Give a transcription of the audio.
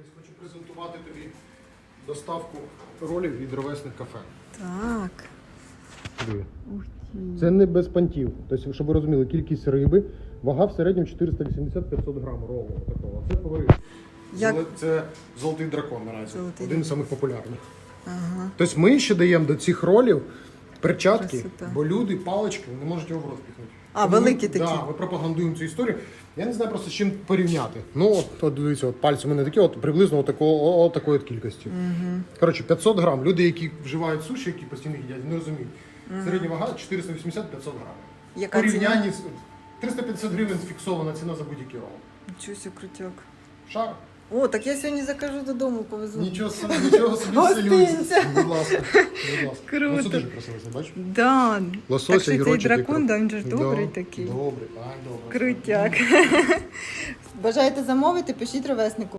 Ось хочу презентувати тобі доставку ролів від ровесних кафе. Так. Диви. Ух ти. Це не без пантів. Тобто, щоб ви розуміли, кількість риби, вага в середньому 480-500 грам ролу. Такого. Це фаворит. Як- Це золотий дракон наразі. Золотий Один з самих популярних. Ага. Тобто ми ще даємо до цих ролів перчатки, Красота. бо люди палички не можуть його в рот піхнути. А, Тому ми- великі такі. Да, ми пропагандуємо цю історію. Я не знаю просто з чим порівняти. Ну, от, от дивіться, от пальці у мене такі, от приблизно от такого, от такої от кількості. Угу. Коротше, 500 грам. Люди, які вживають суші, які постійно їдять, не розуміють. Середня вага 480-500 грам. Яка? Порівнянні з 350 гривень фіксована ціна за будь-який рол. Нічого крутяк. Шар. О, так я сьогодні закажу додому, повезу. Нічого собі, нічого собі Гостинця. Будь ласка. Будь ласка. Круто. Ну, це дуже красиво, бачиш? Да. Лосося, так що цей гірочок, дракон, да, він же ж добрий Да, такий. Добрий, а, добрий. Крутяк. Бажаєте замовити, пишіть ровеснику.